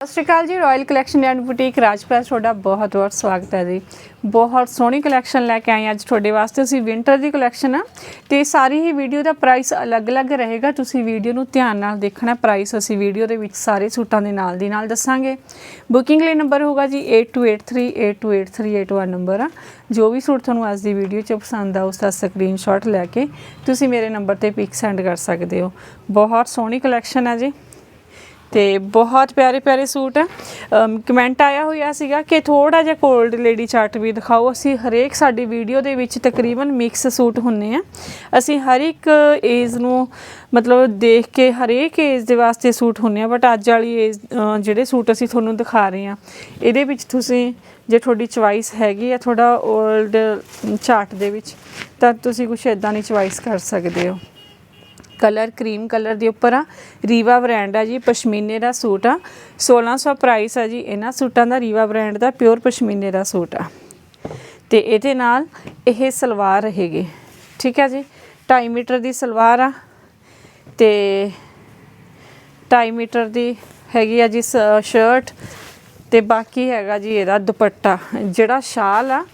ਸਤਿ ਸ਼੍ਰੀ ਅਕਾਲ ਜੀ Royal Collection and Boutique Rajpal, ਤੁਹਾਡਾ ਬਹੁਤ ਬਹੁਤ ਸਵਾਗਤ ਹੈ ਜੀ। ਬਹੁਤ ਸੋਹਣੀ ਕਲੈਕਸ਼ਨ ਲੈ ਕੇ ਆਏ ਅੱਜ ਤੁਹਾਡੇ ਵਾਸਤੇ। ਅਸੀਂ ਵਿੰਟਰ ਦੀ ਕਲੈਕਸ਼ਨ ਆ ਤੇ ਸਾਰੀ ਹੀ ਵੀਡੀਓ ਦਾ ਪ੍ਰਾਈਸ ਅਲੱਗ-ਅਲੱਗ ਰਹੇਗਾ। ਤੁਸੀਂ ਵੀਡੀਓ ਨੂੰ ਧਿਆਨ ਨਾਲ ਦੇਖਣਾ। ਪ੍ਰਾਈਸ ਅਸੀਂ ਵੀਡੀਓ ਦੇ ਵਿੱਚ ਸਾਰੇ ਸੂਟਾਂ ਦੇ ਨਾਲ ਦੀ ਨਾਲ ਦੱਸਾਂਗੇ। ਬੁਕਿੰਗ ਲਈ ਨੰਬਰ ਹੋਗਾ ਜੀ 8283828381 ਨੰਬਰ ਆ। ਜੋ ਵੀ ਸੂਟ ਤੁਹਾਨੂੰ ਅੱਜ ਦੀ ਵੀਡੀਓ 'ਚ ਪਸੰਦ ਆ, ਉਸ ਦਾ ਸਕਰੀਨਸ਼ਾਟ ਲੈ ਕੇ ਤੁਸੀਂ ਮੇਰੇ ਨੰਬਰ ਤੇ ਪਿਕ ਸੈਂਡ ਕਰ ਸਕਦੇ ਹੋ। ਬਹੁਤ ਸੋਹਣੀ ਕਲੈਕਸ਼ਨ ਹੈ ਜੀ। ਤੇ ਬਹੁਤ ਪਿਆਰੇ ਪਿਆਰੇ ਸੂਟ ਹੈ। ਕਮੈਂਟ ਆਇਆ ਹੋਇਆ ਸੀਗਾ ਕਿ ਥੋੜਾ ਜਿਹਾ ਕੋਲਡ ਲੇਡੀ ਚਾਰਟ ਵੀ ਦਿਖਾਓ। ਅਸੀਂ ਹਰੇਕ ਸਾਡੀ ਵੀਡੀਓ ਦੇ ਵਿੱਚ ਤਕਰੀਬਨ ਮਿਕਸ ਸੂਟ ਹੁੰਨੇ ਆ। ਅਸੀਂ ਹਰ ਇੱਕ ਏਜ ਨੂੰ ਮਤਲਬ ਦੇਖ ਕੇ ਹਰੇਕ ਏਜ ਦੇ ਵਾਸਤੇ ਸੂਟ ਹੁੰਨੇ ਆ ਬਟ ਅੱਜ ਵਾਲੀ ਏਜ ਜਿਹੜੇ ਸੂਟ ਅਸੀਂ ਤੁਹਾਨੂੰ ਦਿਖਾ ਰਹੇ ਆ ਇਹਦੇ ਵਿੱਚ ਤੁਸੀਂ ਜੇ ਤੁਹਾਡੀ ਚੁਆਇਸ ਹੈਗੀ ਆ ਥੋੜਾ 올ਡ ਚਾਰਟ ਦੇ ਵਿੱਚ, ਤਾਂ ਤੁਸੀਂ ਕੁਝ ਇਦਾਂ ਦੀ ਚੁਆਇਸ ਕਰ ਸਕਦੇ ਹੋ। ਕਲਰ, ਕਰੀਮ ਕਲਰ ਦੇ ਉੱਪਰ ਆ। ਰੀਵਾ ਬ੍ਰਾਂਡ ਆ ਜੀ, ਪਸ਼ਮੀਨੇ ਦਾ ਸੂਟ ਆ। 1600 ਪ੍ਰਾਈਸ ਆ ਜੀ, ਇਹਨਾਂ ਸੂਟਾਂ ਦਾ, ਰੀਵਾ ਬ੍ਰਾਂਡ ਦਾ, ਪਿਓਰ ਪਸ਼ਮੀਨੇ ਦਾ ਸੂਟ ਆ। ਤੇ ਇਹਦੇ ਨਾਲ ਇਹ ਸਲਵਾਰ ਰਹੇਗੀ ਠੀਕ ਹੈ ਜੀ? 2.5 ਮੀਟਰ ਦੀ ਸਲਵਾਰ ਆ। ਤੇ 2.5 ਮੀਟਰ ਦੀ ਹੈਗੀ ਆ ਜੀ ਸ਼ਰਟ। ਤੇ ਬਾਕੀ ਹੈਗਾ ਜੀ ਇਹਦਾ ਦੁਪੱਟਾ, ਜਿਹੜਾ ਸ਼ਾਲ ਆ।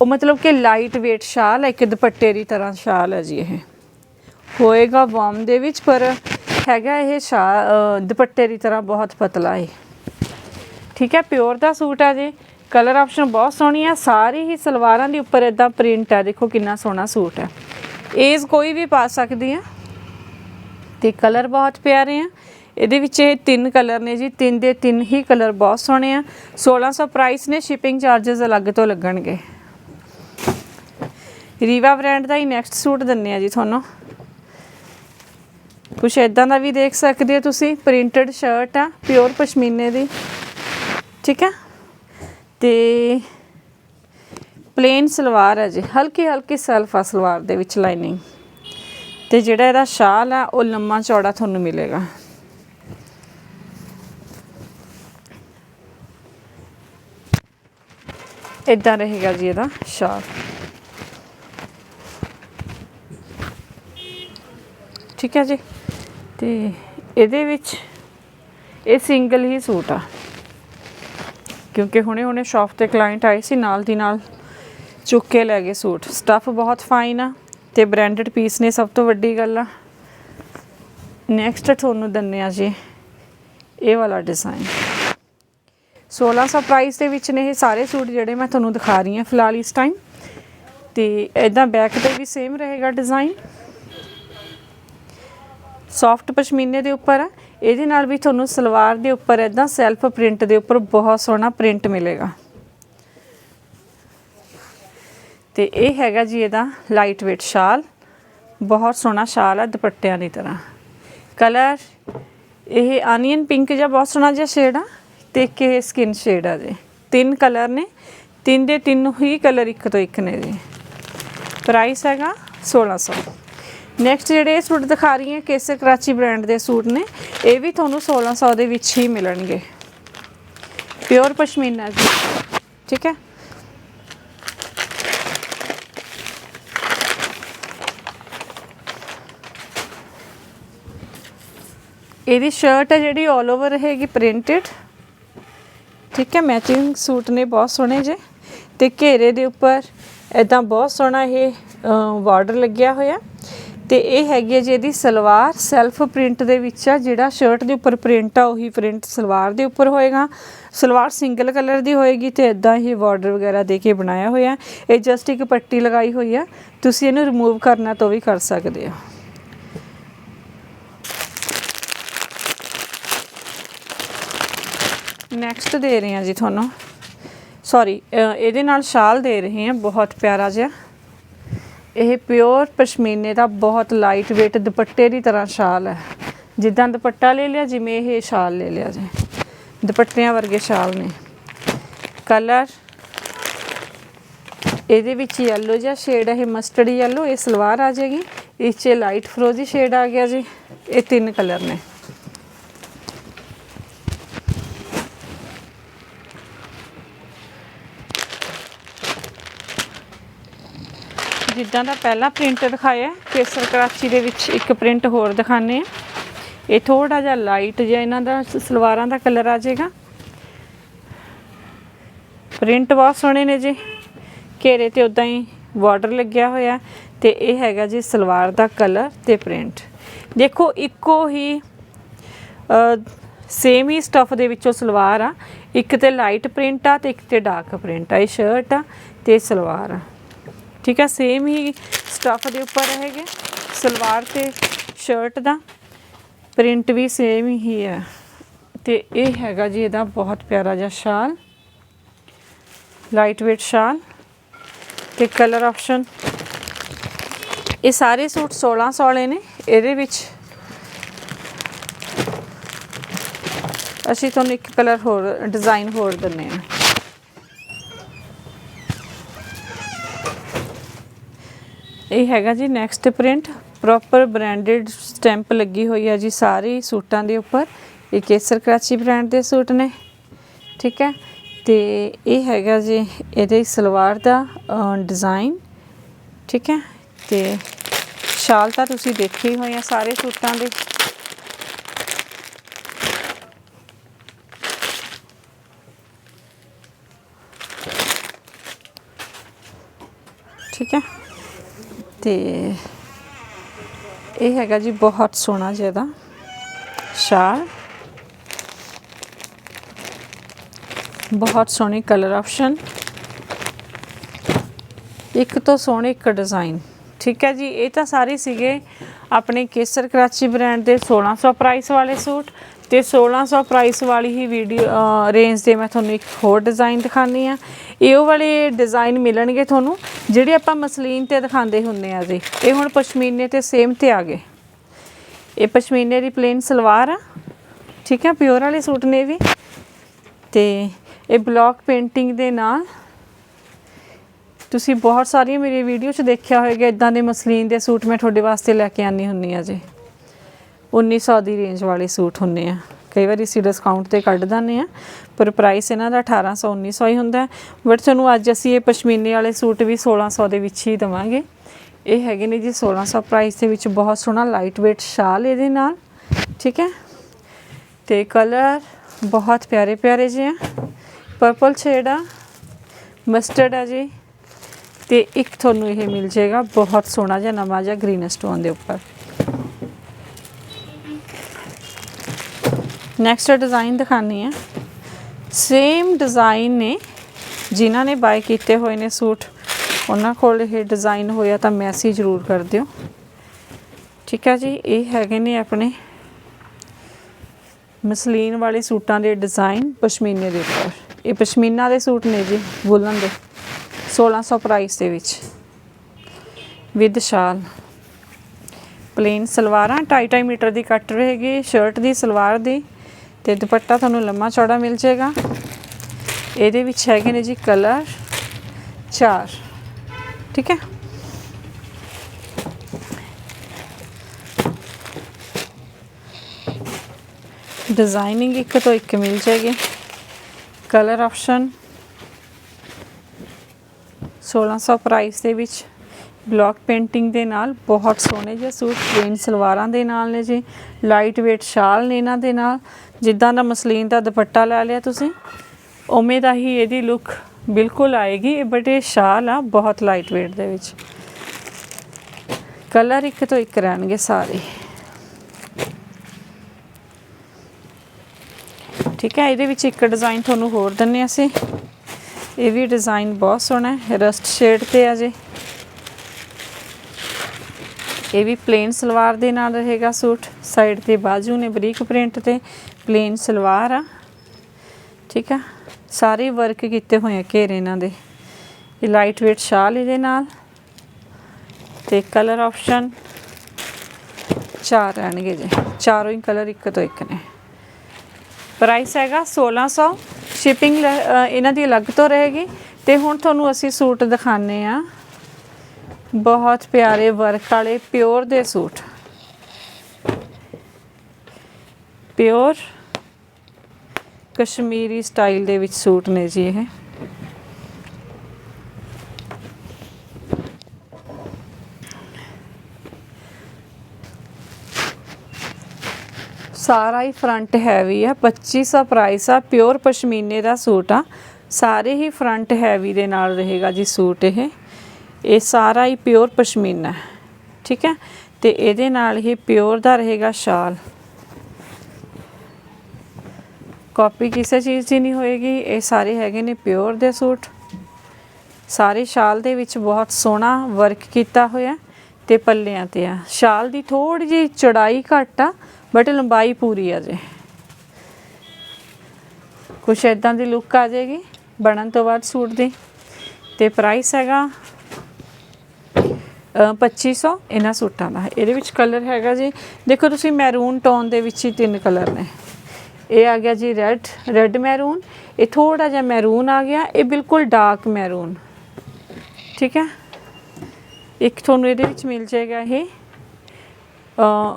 ਉਹ ਮਤਲਬ ਕਿ ਲਾਈਟ weight ਸ਼ਾਲ ਹੈ ਇੱਕ ਦੁਪੱਟੇ ਦੀ ਤਰ੍ਹਾਂ ਸ਼ਾਲ ਹੈ ਜੀ ਇਹ। ਹੋਏਗਾ ਵਾਰਮ ਦੇ ਵਿੱਚ, ਪਰ ਹੈਗਾ ਇਹ ਸ਼ਾ ਦੁਪੱਟੇ ਦੀ ਤਰ੍ਹਾਂ ਬਹੁਤ ਪਤਲਾ ਹੈ ਠੀਕ ਹੈ, ਪਿਓਰ ਦਾ ਸੂਟ ਆ ਜੀ। ਕਲਰ ਆਪਸ਼ਨ ਬਹੁਤ ਸੋਹਣੀ ਆ। ਸਾਰੀ ਹੀ ਸਲਵਾਰਾਂ ਦੇ ਉੱਪਰ ਇਦਾਂ ਪ੍ਰਿੰਟ ਹੈ ਦੇਖੋ ਕਿੰਨਾ ਸੋਹਣਾ ਸੂਟ ਹੈ ਏਜ ਕੋਈ ਵੀ ਪਾ ਸਕਦੀ ਆ। ਤੇ ਕਲਰ ਬਹੁਤ ਪਿਆਰੇ ਆ। ਇਹਦੇ ਵਿੱਚ ਇਹ ਤਿੰਨ ਕਲਰ ਨੇ ਜੀ। ਤਿੰਨ ਦੇ ਤਿੰਨ ਹੀ ਕਲਰ ਬਹੁਤ ਸੋਹਣੇ ਆ। 1600 ਪ੍ਰਾਈਸ ਨੇ। ਸ਼ਿਪਿੰਗ ਚਾਰजेस ਅਲੱਗ ਤੋਂ ਲੱਗਣਗੇ। ਰੀਵਾ ਬ੍ਰਾਂਡ ਦਾ ਹੀ ਨੈਕਸਟ ਸੂਟ ਦਿੰਨੇ ਆ ਜੀ ਤੁਹਾਨੂੰ। ਕੁਛ ਇਦਾਂ ਦਾ ਵੀ ਦੇਖ ਸਕਦੇ ਹੋ ਤੁਸੀਂ? ਪ੍ਰਿੰਟਡ ਸ਼ਰਟ ਆ ਪਿਓਰ ਪਸ਼ਮੀਨੇ ਦੀ। ਠੀਕ ਹੈ ਤੇ ਪਲੇਨ ਸਲਵਾਰ ਹੈ ਜੀ। ਹਲਕੀ ਹਲਕੀ ਸੈਲਫ ਆ ਸਲਵਾਰ ਦੇ ਵਿੱਚ ਲਾਈਨਿੰਗ ਤੇ ਜਿਹੜਾ ਇਹਦਾ ਸ਼ਾਲ ਆ, ਉਹ ਲੰਮਾ ਚੌੜਾ ਤੁਹਾਨੂੰ ਮਿਲੇਗਾ। ਇਦਾਂ ਰਹੇਗਾ ਜੀ ਇਹਦਾ ਸ਼ਾਲ। ਠੀਕ ਹੈ ਜੀ? ਤੇ ਇਹਦੇ ਵਿੱਚ ਇਹ ਸਿੰਗਲ ਹੀ ਸੂਟ ਆ। ਕਿਉਂਕਿ ਹੁਣੇ ਹੁਣੇ ਸ਼ਾਪ ਤੇ ਕਲਾਇੰਟ ਆਏ ਸੀ, ਨਾਲ ਦੀ ਨਾਲ ਚੁੱਕ ਕੇ ਲੈ ਗਏ ਸੂਟ। ਸਟੱਫ ਬਹੁਤ ਫਾਈਨ ਆ ਤੇ ਬ੍ਰਾਂਡਡ ਪੀਸ ਨੇ ਸਭ ਤੋਂ ਵੱਡੀ ਗੱਲ ਆ। ਨੈਕਸਟ ਤੁਹਾਨੂੰ ਦੰਨੇ ਆ ਜੀ ਇਹ ਵਾਲਾ ਡਿਜ਼ਾਈਨ 1600 ਪ੍ਰਾਈਸ ਦੇ ਵਿੱਚ ਨੇ ਇਹ ਸਾਰੇ ਸੂਟ ਜਿਹੜੇ ਮੈਂ ਤੁਹਾਨੂੰ ਦਿਖਾ ਰਹੀ ਹਾਂ ਫਿਲਹਾਲ ਇਸ ਟਾਈਮ ਤੇ ਇਦਾਂ ਬੈਕ ਤੇ ਵੀ ਸੇਮ ਰਹੇਗਾ ਡਿਜ਼ਾਈਨ ਸੌਫਟ ਪਸ਼ਮੀਨੇ ਦੇ ਉੱਪਰ ਆ। ਇਹਦੇ ਨਾਲ ਵੀ ਤੁਹਾਨੂੰ ਸਲਵਾਰ ਦੇ ਉੱਪਰ ਇਦਾਂ ਸੈਲਫ ਪ੍ਰਿੰਟ ਦੇ ਉੱਪਰ ਬਹੁਤ ਸੋਹਣਾ ਪ੍ਰਿੰਟ ਮਿਲੇਗਾ। ਤੇ ਇਹ ਹੈਗਾ ਜੀ ਇਹਦਾ ਲਾਈਟ weight ਸ਼ਾਲ। ਬਹੁਤ ਸੋਹਣਾ ਸ਼ਾਲ ਆ ਦੁਪੱਟਿਆਂ ਦੀ ਤਰ੍ਹਾਂ। ਕਲਰ, ਇਹ ਆਨੀਅਨ ਪਿੰਕ ਜਿਹਾ ਬਹੁਤ ਸੋਹਣਾ ਜਿਹਾ ਸ਼ੇਡ ਆ ਤੇ ਇੱਕ ਇਹ ਸਕਿਨ ਸ਼ੇਡ ਆ ਜੀ। ਤਿੰਨ ਕਲਰ ਨੇ। ਤਿੰਨ ਦੇ ਤਿੰਨ ਹੀ ਕਲਰ ਇੱਕ ਤੋਂ ਇੱਕ ਨੇ ਜੀ। ਪ੍ਰਾਈਸ ਹੈਗਾ 1600 ਨੈਕਸਟ ਜਿਹੜੇ ਇਹ ਸੂਟ ਦਿਖਾ ਰਹੀ ਹਾਂ, ਕੇਸਰ ਕਰਾਚੀ ਬ੍ਰਾਂਡ ਦੇ ਸੂਟ ਨੇ, ਇਹ ਵੀ ਤੁਹਾਨੂੰ 1600 ਦੇ ਵਿੱਚ ਹੀ ਮਿਲਣਗੇ। ਪਿਓਰ ਪਸ਼ਮੀਨਾ ਜੀ, ਠੀਕ ਹੈ? ਇਹਦੀ ਸ਼ਰਟ ਹੈ ਜਿਹੜੀ 올 ਓਵਰ ਰਹੇਗੀ ਪ੍ਰਿੰਟਡ ਠੀਕ ਹੈ ਮੈਚਿੰਗ ਸੂਟ ਨੇ, ਬਹੁਤ ਸੋਹਣੇ ਜੇ। ਤੇ ਘੇਰੇ ਦੇ ਉੱਪਰ ਇਦਾਂ ਬਹੁਤ ਸੋਹਣਾ ਇਹ ਬਾਰਡਰ ਲੱਗਿਆ ਹੋਇਆ। ਤੇ ਇਹ ਹੈਗੀ ਹੈ ਜੀ ਇਹਦੀ ਸਲਵਾਰ ਸੈਲਫ ਪ੍ਰਿੰਟ ਦੇ ਵਿੱਚ ਆ, ਜਿਹੜਾ ਸ਼ਰਟ ਦੇ ਉੱਪਰ ਪ੍ਰਿੰਟ ਆ, ਉਹੀ ਪ੍ਰਿੰਟ ਸਲਵਾਰ ਦੇ ਉੱਪਰ ਹੋਏਗਾ। ਸਲਵਾਰ ਸਿੰਗਲ ਕਲਰ ਦੀ ਹੋਏਗੀ ਤੇ ਇਦਾਂ ਹੀ ਬਾਰਡਰ ਵਗੈਰਾ ਦੇ ਕੇ ਬਣਾਇਆ ਹੋਇਆ ਇਹ ਜਸਟ ਇੱਕ ਪੱਟੀ ਲਗਾਈ ਹੋਈ ਆ। ਤੁਸੀਂ ਇਹਨੂੰ ਰਿਮੂਵ ਕਰਨਾ ਤੋਂ ਵੀ ਕਰ ਸਕਦੇ ਹੋ। ਨੈਕਸਟ ਦੇ ਰਹੇ ਹਾਂ ਜੀ ਤੁਹਾਨੂੰ। ਸੌਰੀ ਇਹਦੇ ਨਾਲ ਸ਼ਾਲ ਦੇ ਰਹੇ ਹਾਂ। ਬਹੁਤ ਪਿਆਰਾ ਜਿਹਾ। ਇਹ ਪਿਓਰ ਪਸ਼ਮੀਨੇ ਦਾ ਬਹੁਤ ਲਾਈਟ weight ਦੁਪੱਟੇ ਦੀ ਤਰ੍ਹਾਂ ਸ਼ਾਲ ਹੈ। ਜਿੱਦਾਂ ਦੁਪੱਟਾ ਲੈ ਲਿਆ, ਜਿਵੇਂ ਇਹ ਸ਼ਾਲ ਲੈ ਲਿਆ ਜੀ। ਦੁਪੱਟਿਆਂ ਵਰਗੇ ਸ਼ਾਲ ਨੇ। ਕਲਰ ਇਹਦੇ ਵਿੱਚ ਯੈਲੋ ਜਿਹਾ ਸ਼ੇਡ ਹੈ, ਇਹ ਮਸਟਰਡ ਯੈਲੋ ਇਹ ਸਲਵਾਰ ਆ ਜਾਏਗੀ। ਇਸ 'ਚ ਲਾਈਟ ਫਰੋਜ਼ੀ ਸ਼ੇਡ ਆ ਗਿਆ ਜੀ। ਇਹ ਤਿੰਨ ਕਲਰ ਨੇ। ਜਿੱਦਾਂ ਦਾ ਪਹਿਲਾ ਪ੍ਰਿੰਟ ਦਿਖਾਇਆ ਕੇਸਰ ਕਰਾਚੀ ਦੇ ਵਿੱਚ ਇੱਕ ਪ੍ਰਿੰਟ ਹੋਰ ਦਿਖਾਣੇ ਆ ਇਹ ਥੋੜਾ ਜਿਹਾ ਲਾਈਟ ਜਿਹਾ ਇਹਨਾਂ ਦਾ ਸਲਵਾਰਾਂ ਦਾ ਕਲਰ ਆ ਜਾਏਗਾ। ਪ੍ਰਿੰਟ ਬਹੁਤ ਸੋਹਣੇ ਨੇ ਜੀ। ਘੇਰੇ ਤੇ ਉਦਾਂ ਹੀ ਬਾਰਡਰ ਲੱਗਿਆ ਹੋਇਆ, ਤੇ ਇਹ ਹੈਗਾ ਜੀ ਸਲਵਾਰ ਦਾ ਕਲਰ ਤੇ ਪ੍ਰਿੰਟ। ਦੇਖੋ, ਇੱਕੋ ਹੀ ਸੇਮ ਹੀ ਸਟਫ ਦੇ ਵਿੱਚੋਂ ਸਲਵਾਰ ਆ। ਇੱਕ ਤੇ ਲਾਈਟ ਪ੍ਰਿੰਟ ਆ ਤੇ ਇੱਕ ਤੇ ਡਾਰਕ ਪ੍ਰਿੰਟ ਆ। ਇਹ ਸ਼ਰਟ ਆ ਤੇ ਸਲਵਾਰ ਆ। ਠੀਕ ਆ ਸੇਮ ਹੀ ਸਟਫ ਦੇ ਉੱਪਰ ਹੈਗੇ। ਸਲਵਾਰ ਤੇ ਸ਼ਰਟ ਦਾ ਪ੍ਰਿੰਟ ਵੀ ਸੇਮ ਹੀ ਹੈ। ਤੇ ਇਹ ਹੈਗਾ ਜੀ ਇਹਦਾ ਬਹੁਤ ਪਿਆਰਾ ਜਿਹਾ ਸ਼ਾਲ ਲਾਈਟ weight ਸ਼ਾਲ ਤੇ ਕਲਰ ਆਪਸ਼ਨ ਇਹ ਸਾਰੇ ਸੂਟ 1600 ਵਾਲੇ ਨੇ, ਇਹਦੇ ਵਿੱਚ ਅਸੀਂ ਤੁਹਾਨੂੰ ਇੱਕ ਕਲਰ ਹੋਰ ਡਿਜ਼ਾਈਨ ਹੋਰ ਦਿੰਨੇ ਆ ਇਹ ਹੈਗਾ ਜੀ next print proper branded stamp ਲੱਗੀ ਹੋਈ ਹੈ ਜੀ ਸਾਰੇ ਸੂਟਾਂ ਦੇ ਉੱਪਰ। ਇਹ ਕੇਸਰ ਕਰਾਚੀ ਬ੍ਰਾਂਡ ਦੇ ਸੂਟ ਨੇ, ਠੀਕ ਹੈ? ਤੇ ਇਹ ਹੈਗਾ ਜੀ ਇਹਦੇ ਸਲਵਾਰ ਦਾ ਡਿਜ਼ਾਈਨ ਠੀਕ ਹੈ? ਤੇ ਸ਼ਾਲ ਤਾਂ ਤੁਸੀਂ ਦੇਖੇ ਹੀ ਹੋਏ ਆ ਸਾਰੇ ਸੂਟਾਂ ਦੇ। ਠੀਕ ਹੈ? ਤੇ ਇਹ ਹੈਗਾ ਜੀ ਬਹੁਤ ਸੋਹਣਾ ਜਿਹਾ ਸ਼ਾਲ। ਬਹੁਤ ਸੋਹਣੇ ਕਲਰ ਆਪਸ਼ਨ ਇੱਕ ਤੋਂ ਸੋਹਣੇ ਇੱਕ ਡਿਜ਼ਾਈਨ ਠੀਕ ਹੈ ਜੀ, ਇਹ ਤਾਂ ਸਾਰੇ ਸੀਗੇ ਆਪਣੇ ਕੇਸਰ ਕਰਾਚੀ ਬ੍ਰਾਂਡ ਦੇ 1600 ਪ੍ਰਾਈਸ ਵਾਲੇ ਸੂਟ। ਤੇ 1600 ਪ੍ਰਾਈਸ ਵਾਲੀ ਹੀ ਵੀਡੀਓ ਰੇਂਜ ਦੇ ਮੈਂ ਤੁਹਾਨੂੰ ਇੱਕ ਹੋਰ ਡਿਜ਼ਾਈਨ ਦਿਖਾਣੀ ਆ ਇਹ ਉਹ ਵਾਲੇ ਡਿਜ਼ਾਈਨ ਮਿਲਣਗੇ ਤੁਹਾਨੂੰ, ਜਿਹੜੇ ਆਪਾਂ ਮਸਲੀਨ ਤੇ ਦਿਖਾਉਂਦੇ ਹੁੰਦੇ ਆ ਜੀ। ਇਹ ਹੁਣ ਪਸ਼ਮੀਨੇ ਤੇ ਸੇਮ ਤੇ ਆ ਗਏ। ਇਹ ਪਸ਼ਮੀਨੇ ਦੀ ਪਲੇਨ ਸਲਵਾਰ ਆ। ਠੀਕ ਆ ਪਿਓਰ ਵਾਲੇ ਸੂਟ ਨੇ ਵੀ। ਤੇ ਇਹ ਬਲੌਕ ਪੇਂਟਿੰਗ ਦੇ ਨਾਲ ਤੁਸੀਂ ਬਹੁਤ ਸਾਰੀਆਂ ਮੇਰੀ ਵੀਡੀਓ 'ਚ ਦੇਖਿਆ ਹੋਵੇਗਾ ਇਦਾਂ ਦੇ ਮਸਲੀਨ ਦੇ ਸੂਟ ਮੈਂ ਤੁਹਾਡੇ ਵਾਸਤੇ ਲੈ ਕੇ ਆਨੀ ਹੁੰਨੀ ਆ ਜੀ। 1900 ਦੀ ਰੇਂਜ ਵਾਲੇ ਸੂਟ ਹੁੰਨੇ ਆ। ਕਈ ਵਾਰੀ ਅਸੀਂ ਡਿਸਕਾਊਂਟ ਤੇ ਕੱਢ ਦਿੰਦੇ ਆ, ਪਰ ਪ੍ਰਾਈਸ ਇਹਨਾਂ ਦਾ 1800 1900 ਹੀ ਹੁੰਦਾ। ਬਟ ਤੁਹਾਨੂੰ ਅੱਜ ਅਸੀਂ ਇਹ ਪਸ਼ਮੀਨੇ ਵਾਲੇ ਸੂਟ ਵੀ 1600 ਦੇ ਵਿੱਚ ਹੀ ਦਵਾਂਗੇ। ਇਹ ਹੈਗੇ ਨੇ ਜੀ 1600 ਪ੍ਰਾਈਸ ਦੇ ਵਿੱਚ ਬਹੁਤ ਸੋਹਣਾ ਲਾਈਟ weight ਸ਼ਾਲ ਇਹਦੇ ਨਾਲ, ਠੀਕ ਹੈ? ਤੇ ਕਲਰ ਬਹੁਤ ਪਿਆਰੇ ਪਿਆਰੇ ਜਿਹੇ ਆ। ਪਰਪਲ ਸ਼ੇਡ ਆ ਮਸਟਰਡ ਆ ਜੀ। ਤੇ ਇੱਕ ਤੁਹਾਨੂੰ ਇਹ ਮਿਲ ਜਾਏਗਾ, ਬਹੁਤ ਸੋਹਣਾ ਜਿਹਾ ਨਵਾਂ ਜਿਹਾ ਗ੍ਰੀਨ ਸਟੋਨ ਦੇ ਉੱਪਰ। ਨੈਕਸਟ ਡਿਜ਼ਾਈਨ ਦਿਖਾਣੀ ਆ ਸੇਮ ਡਿਜ਼ਾਈਨ ਨੇ ਜਿਨ੍ਹਾਂ ਨੇ ਬਾਏ ਕੀਤੇ ਹੋਏ ਨੇ ਸੂਟ, ਉਹਨਾਂ ਕੋਲ ਇਹ ਡਿਜ਼ਾਈਨ ਹੋਇਆ ਤਾਂ ਮੈਸੇਜ ਜ਼ਰੂਰ ਕਰ ਦਿਓ। ਠੀਕ ਹੈ ਜੀ, ਇਹ ਹੈਗੇ ਨੇ ਆਪਣੇ ਮਸਲੀਨ ਵਾਲੇ ਸੂਟਾਂ ਦੇ ਡਿਜ਼ਾਈਨ ਪਸ਼ਮੀਨੇ ਦੇ ਉੱਪਰ। ਇਹ ਪਸ਼ਮੀਨਾ ਦੇ ਸੂਟ ਨੇ ਜੀ ਵੁਲਨ ਦੇ 1600 ਪ੍ਰਾਈਸ ਦੇ ਵਿੱਚ। ਵਿਦ ਸ਼ਾਲ ਪਲੇਨ ਸਲਵਾਰਾਂ 2.5 ਮੀਟਰ ਦੀ ਕੱਟ ਰਹੇਗੀ ਸ਼ਰਟ ਦੀ ਸਲਵਾਰ ਦੀ। ਤੇ ਦੁਪੱਟਾ ਤੁਹਾਨੂੰ ਲੰਮਾ ਚੌੜਾ ਮਿਲ ਜਾਏਗਾ। ਇਹਦੇ ਵਿੱਚ ਹੈਗੇ ਨੇ ਜੀ ਕਲਰ ਚਾਰ, ਠੀਕ ਹੈ? ਡਿਜ਼ਾਈਨਿੰਗ ਇੱਕ ਤੋਂ ਇੱਕ ਮਿਲ ਜਾਏਗੀ। ਕਲਰ ਆਪਸ਼ਨ 1600 ਪ੍ਰਾਈਸ ਦੇ ਵਿੱਚ। ਬਲੌਕ ਪੇਂਟਿੰਗ ਦੇ ਨਾਲ ਬਹੁਤ ਸੋਹਣੇ ਜਿਹੇ ਸੂਟ ਪਲੇਨ ਸਲਵਾਰਾਂ ਦੇ ਨਾਲ ਨੇ ਜੀ। ਲਾਈਟ weight ਸ਼ਾਲ ਨੇ ਇਹਨਾਂ ਦੇ ਨਾਲ। ਜਿੱਦਾਂ ਦਾ ਮਸਲੀਨ ਦਾ ਦੁਪੱਟਾ ਲੈ ਲਿਆ ਤੁਸੀਂ, ਉਵੇਂ ਦਾ ਹੀ ਇਹਦੀ ਲੁੱਕ ਬਿਲਕੁਲ ਆਏਗੀ। ਬਟ ਇਹ ਸ਼ਾਲ ਆ, ਬਹੁਤ ਲਾਈਟ weight ਦੇ ਵਿੱਚ। ਕਲਰ ਇੱਕ ਤੋਂ ਇੱਕ ਰਹਿਣਗੇ ਸਾਰੇ। ਠੀਕ ਹੈ, ਇਹਦੇ ਵਿੱਚ ਇੱਕ ਡਿਜ਼ਾਈਨ ਤੁਹਾਨੂੰ ਹੋਰ ਦਿੰਨੇ ਅਸੀਂ। ਇਹ ਵੀ ਡਿਜ਼ਾਈਨ ਬਹੁਤ ਸੋਹਣਾ ਹੈ ਰਸਟ ਸ਼ੇਡ ਤੇ ਆ ਜੇ। ਇਹ ਵੀ ਪਲੇਨ ਸਲਵਾਰ ਦੇ ਨਾਲ ਰਹੇਗਾ ਸੂਟ। ਸਾਈਡ ਤੇ ਬਾਜੂ ਨੇ ਬਰੀਕ ਪ੍ਰਿੰਟ ਤੇ ਪਲੇਨ ਸਲਵਾਰ ਆ। ਠੀਕ ਆ? ਸਾਰੇ ਵਰਕ ਕੀਤੇ ਹੋਏ ਆ ਘੇਰੇ ਇਹਨਾਂ ਦੇ। ਇਹ ਲਾਈਟ weight ਸ਼ਾਲ ਇਹਦੇ ਨਾਲ। ਤੇ ਕਲਰ ਆਪਸ਼ਨ ਚਾਰ ਰਹਿਣਗੇ ਜੀ। ਚਾਰੋਂ ਹੀ ਕਲਰ ਇੱਕ ਤੋਂ ਇੱਕ ਨੇ। ਪ੍ਰਾਈਸ ਹੈਗਾ 1600 ਸ਼ਿਪਿੰਗ ਇਹਨਾਂ ਦੀ ਅਲੱਗ ਤੋਂ ਰਹੇਗੀ। ਤੇ ਹੁਣ ਤੁਹਾਨੂੰ ਅਸੀਂ ਸੂਟ ਦਿਖਾਣੇ ਆ ਬਹੁਤ ਪਿਆਰੇ ਵਰਕ ਵਾਲੇ ਪਿਓਰ ਦੇ ਸੂਟ। ਪਿਓਰ ਕਸ਼ਮੀਰੀ ਸਟਾਈਲ ਦੇ ਵਿੱਚ ਸੂਟ ਨੇ ਜੀ ਇਹ। ਸਾਰਾ ਹੀ ਫਰੰਟ ਹੈਵੀ ਆ 2500 ਪ੍ਰਾਈਸ ਆ, ਪਿਓਰ ਪਸ਼ਮੀਨੇ ਦਾ ਸੂਟ ਆ। ਸਾਰੇ ਹੀ ਫਰੰਟ ਹੈਵੀ ਦੇ ਨਾਲ ਰਹੇਗਾ ਜੀ ਸੂਟ ਇਹ। ਇਹ ਸਾਰਾ ਹੀ ਪਿਓਰ ਪਸ਼ਮੀਨਾ ਹੈ, ਠੀਕ ਹੈ? ਤੇ ਇਹਦੇ ਨਾਲ ਇਹ ਪਿਓਰ ਦਾ ਰਹੇਗਾ ਸ਼ਾਲ। ਕਾਪੀ ਕਿਸੇ ਚੀਜ਼ ਦੀ ਨਹੀਂ ਹੋਏਗੀ, ਇਹ ਸਾਰੇ ਹੈਗੇ ਨੇ ਪਿਓਰ ਦੇ ਸੂਟ। ਸਾਰੇ ਸ਼ਾਲ ਦੇ ਵਿੱਚ ਬਹੁਤ ਸੋਹਣਾ ਵਰਕ ਕੀਤਾ ਹੋਇਆ ਤੇ ਪੱਲਿਆਂ ਤੇ ਆ। ਸ਼ਾਲ ਦੀ ਥੋੜੀ ਜਿਹੀ ਚੌੜਾਈ ਘੱਟ ਆ ਬਟ ਲੰਬਾਈ ਪੂਰੀ ਆ ਜੇ। ਕੁਛ ਇਦਾਂ ਦੀ ਲੁੱਕ ਆ ਜਾਏਗੀ ਬਣਨ ਤੋਂ ਬਾਅਦ ਸੂਟ ਦੀ। ਤੇ ਪ੍ਰਾਈਸ ਹੈਗਾ 2500 ਇਹਨਾਂ ਸੂਟਾਂ ਦਾ। ਇਹਦੇ ਵਿੱਚ ਕਲਰ ਹੈਗਾ ਜੀ, ਦੇਖੋ ਤੁਸੀਂ ਮੈਰੂਨ ਟੋਨ ਦੇ ਵਿੱਚ ਹੀ ਤਿੰਨ ਕਲਰ ਨੇ। ਇਹ ਆ ਗਿਆ ਜੀ ਰੈੱਡ ਰੈੱਡ ਮੈਰੂਨ ਇਹ ਥੋੜਾ ਜਿਹਾ ਮੈਰੂਨ ਆ ਗਿਆ, ਇਹ ਬਿਲਕੁਲ ਡਾਰਕ ਮੈਰੂਨ ਠੀਕ ਹੈ? ਇੱਕ ਤੁਹਾਨੂੰ ਇਹਦੇ ਵਿੱਚ ਮਿਲ ਜਾਏਗਾ ਇਹ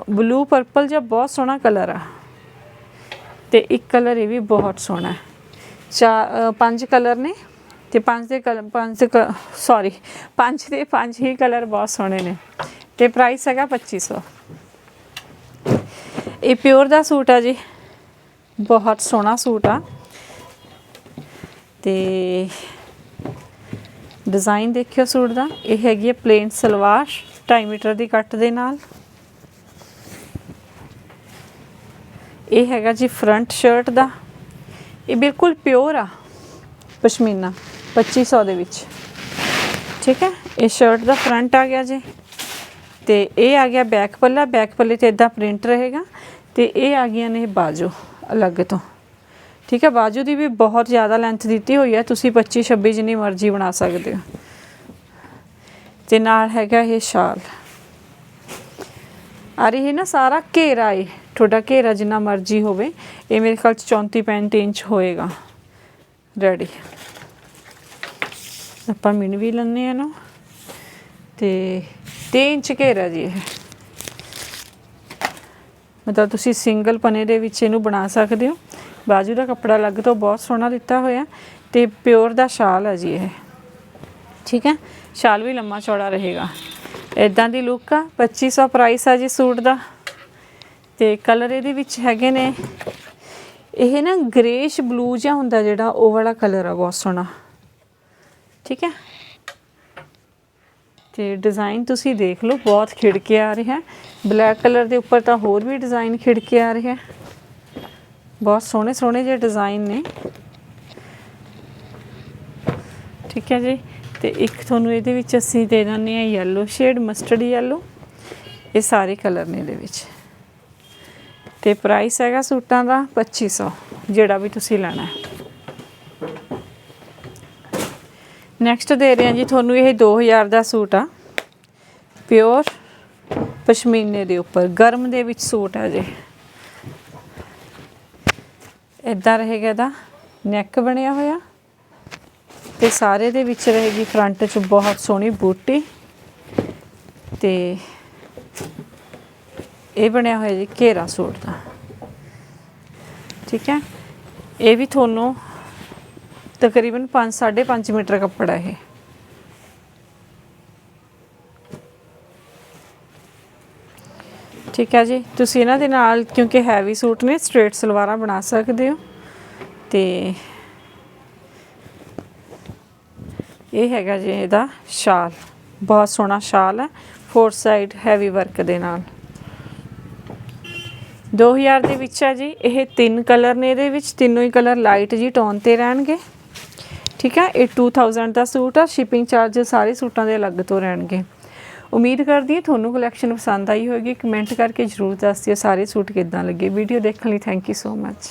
ਬਲੂ ਪਰਪਲ ਜਿਹਾ ਬਹੁਤ ਸੋਹਣਾ ਕਲਰ ਆ। ਤੇ ਇੱਕ ਕਲਰ ਇਹ ਵੀ ਬਹੁਤ ਸੋਹਣਾ ਹੈ। ਚਾ ਪੰਜ ਕਲਰ ਨੇ। ਤੇ ਪੰਜ ਦੇ ਕਲਰ ਪੰਜ ਸੌਰੀ ਪੰਜ ਦੇ ਪੰਜ ਹੀ ਕਲਰ ਬਹੁਤ ਸੋਹਣੇ ਨੇ ਤੇ ਪ੍ਰਾਈਸ ਹੈਗਾ 2500 ਇਹ ਪਿਓਰ ਦਾ ਸੂਟ ਆ ਜੀ। ਬਹੁਤ ਸੋਹਣਾ ਸੂਟ ਆ। ਤੇ ਡਿਜ਼ਾਈਨ ਦੇਖਿਓ ਸੂਟ ਦਾ। ਇਹ ਹੈਗੀ ਹੈ ਪਲੇਨ ਸਲਵਾਰ 2.5 ਮੀਟਰ ਦੀ ਕੱਟ ਦੇ ਨਾਲ। ਇਹ ਹੈਗਾ ਜੀ ਫਰੰਟ ਸ਼ਰਟ ਦਾ। ਇਹ ਬਿਲਕੁਲ ਪਿਓਰ ਆ, ਪਸ਼ਮੀਨਾ। 2500 ਦੇ ਵਿੱਚ। ਠੀਕ ਹੈ? ਇਹ ਸ਼ਰਟ ਦਾ ਫਰੰਟ ਆ ਗਿਆ ਜੀ। ਤੇ ਇਹ ਆ ਗਿਆ ਬੈਕ ਪੱਲਾ। ਬੈਕ ਪੱਲੇ ਤੇ ਇਦਾਂ ਪ੍ਰਿੰਟ ਰਹੇਗਾ। ਤੇ ਇਹ ਆ ਗਈਆਂ ਨੇ ਬਾਜੂ, ਅਲੱਗ ਤੋਂ। ਠੀਕ ਹੈ? ਬਾਜੂ ਦੀ ਵੀ ਬਹੁਤ ਜ਼ਿਆਦਾ ਲੈਂਥ ਦਿੱਤੀ ਹੋਈ ਹੈ। ਤੁਸੀਂ 25 26 ਜਿੰਨੀ ਮਰਜ਼ੀ ਬਣਾ ਸਕਦੇ ਹੋ। ਤੇ ਨਾਲ ਹੈਗਾ ਇਹ ਸ਼ਾਲ। ਆ ਇਹ ਨਾ ਸਾਰਾ ਘੇਰਾ ਏ ਤੁਹਾਡਾ ਘੇਰਾ ਜਿੰਨਾ ਮਰਜ਼ੀ ਹੋਵੇ। ਇਹ ਮੇਰੇ ਖਿਆਲ ਚ 34 35 ਇੰਚ ਹੋਏਗਾ। ਰੈਡੀ ਆਪਾਂ ਮਿਣ ਵੀ ਲੈਣੇ ਆ ਨਾ ਤੇ 3 ਇੰਚ ਘੇਰਾ ਜੀ ਇਹ। ਮਤਲਬ ਤੁਸੀਂ ਸਿੰਗਲ ਪਨੇ ਦੇ ਵਿੱਚ ਇਹਨੂੰ ਬਣਾ ਸਕਦੇ ਹੋ। ਬਾਜੂ ਦਾ ਕੱਪੜਾ ਲੱਗ ਤੋਂ ਬਹੁਤ ਸੋਹਣਾ ਦਿੱਤਾ ਹੋਇਆ ਤੇ ਪਿਓਰ ਦਾ ਸ਼ਾਲ ਹੈ ਜੀ ਇਹ। ਠੀਕ ਹੈ? ਸ਼ਾਲ ਵੀ ਲੰਮਾ ਚੌੜਾ ਰਹੇਗਾ। ਇਦਾਂ ਦੀ ਲੁੱਕ ਆ 2500 ਪ੍ਰਾਈਸ ਆ ਜੀ ਸੂਟ ਦਾ। ਤੇ ਕਲਰ ਇਹਦੇ ਵਿੱਚ ਹੈਗੇ ਨੇ। ਇਹ ਨਾ ਗ੍ਰੇਸ਼ ਬਲੂ ਜਿਹਾ ਹੁੰਦਾ ਜਿਹੜਾ, ਉਹ ਵਾਲਾ ਕਲਰ ਆ, ਬਹੁਤ ਸੋਹਣਾ। ਠੀਕ ਹੈ? ਤੇ ਡਿਜ਼ਾਈਨ ਤੁਸੀਂ ਦੇਖ ਲਓ, ਬਹੁਤ ਖਿੜ ਕੇ ਆ ਰਿਹਾ ਬਲੈਕ ਕਲਰ ਦੇ ਉੱਪਰ ਤਾਂ ਹੋਰ ਵੀ ਡਿਜ਼ਾਈਨ ਖਿੜ ਕੇ ਆ ਰਿਹਾ ਬਹੁਤ ਸੋਹਣੇ ਸੋਹਣੇ ਜਿਹੇ ਡਿਜ਼ਾਈਨ ਨੇ। ਠੀਕ ਹੈ ਜੀ? ਤੇ ਇੱਕ ਤੁਹਾਨੂੰ ਇਹਦੇ ਵਿੱਚ ਅਸੀਂ ਦੇ ਦਿੰਦੇ ਆ yellow ਸ਼ੇਡ ਮਸਟਰਡ yellow ਇਹ ਸਾਰੇ ਕਲਰ ਨੇ ਇਹਦੇ ਵਿੱਚ। ਤੇ ਪ੍ਰਾਈਸ ਹੈਗਾ ਸੂਟਾਂ ਦਾ 2500 ਜਿਹੜਾ ਵੀ ਤੁਸੀਂ ਲੈਣਾ ਹੈ। ਨੈਕਸਟ ਦੇ ਰਹੇ ਹਾਂ ਜੀ, ਤੁਹਾਨੂੰ ਇਹ 2000 ਦਾ ਸੂਟ ਆ। ਪਿਓਰ ਪਸ਼ਮੀਨੇ ਦੇ ਉੱਪਰ, ਗਰਮ ਦੇ ਵਿੱਚ ਸੂਟ ਆ ਜੀ। ਇਦਾਂ ਰਹੇਗਾ ਇਹਦਾ ਨੈਕ ਬਣਿਆ ਹੋਇਆ। ਤੇ ਸਾਰੇ ਦੇ ਵਿੱਚ ਰਹੇਗੀ ਫਰੰਟ 'ਚ ਬਹੁਤ ਸੋਹਣੀ ਬੂਟੀ। ਤੇ ਇਹ ਬਣਿਆ ਹੋਇਆ ਜੀ ਘੇਰਾ ਸੂਟ ਦਾ। ਠੀਕ ਹੈ? ਇਹ ਵੀ ਤੁਹਾਨੂੰ ਤਕਰੀਬਨ 5 5.5 ਮੀਟਰ ਕੱਪੜਾ ਇਹ। ਠੀਕ ਹੈ ਜੀ, ਤੁਸੀਂ ਇਹਨਾਂ ਦੇ ਨਾਲ, ਕਿਉਂਕਿ ਹੈਵੀ ਸੂਟ ਨੇ ਸਟ੍ਰੇਟ ਸਲਵਾਰਾਂ ਬਣਾ ਸਕਦੇ ਹੋ। ਤੇ ਇਹ ਹੈਗਾ ਜੀ ਇਹਦਾ ਸ਼ਾਲ। ਬਹੁਤ ਸੋਹਣਾ ਸ਼ਾਲ ਹੈ ਫੋਰ ਸਾਈਡ ਹੈਵੀ ਵਰਕ ਦੇ ਨਾਲ। 2000 ਦੇ ਵਿੱਚ ਹੈ ਜੀ, ਇਹ ਤਿੰਨ ਕਲਰ ਨੇ ਇਹਦੇ ਵਿੱਚ, ਤਿੰਨੋਂ ਹੀ ਕਲਰ ਲਾਈਟ ਜੀ ਟੋਨ ਤੇ ਰਹਿਣਗੇ। ਠੀਕ ਹੈ? ਇਹ 2000 ਦਾ ਸੂਟ ਆ ਸ਼ਿਪਿੰਗ ਚਾਰਜ ਸਾਰੇ ਸੂਟਾਂ ਦੇ ਅਲੱਗ ਤੋਂ ਰਹਿਣਗੇ। ਉਮੀਦ ਕਰਦੀ ਹਾਂ ਤੁਹਾਨੂੰ ਕਲੈਕਸ਼ਨ ਪਸੰਦ ਆਈ ਹੋਵੇਗੀ ਕਮੈਂਟ ਕਰਕੇ ਜਰੂਰ ਦੱਸਿਓ ਸਾਰੇ ਸੂਟ ਕਿੱਦਾਂ ਲੱਗੇ। ਵੀਡੀਓ ਦੇਖਣ ਲਈ ਥੈਂਕ ਯੂ ਸੋ ਮੱਚ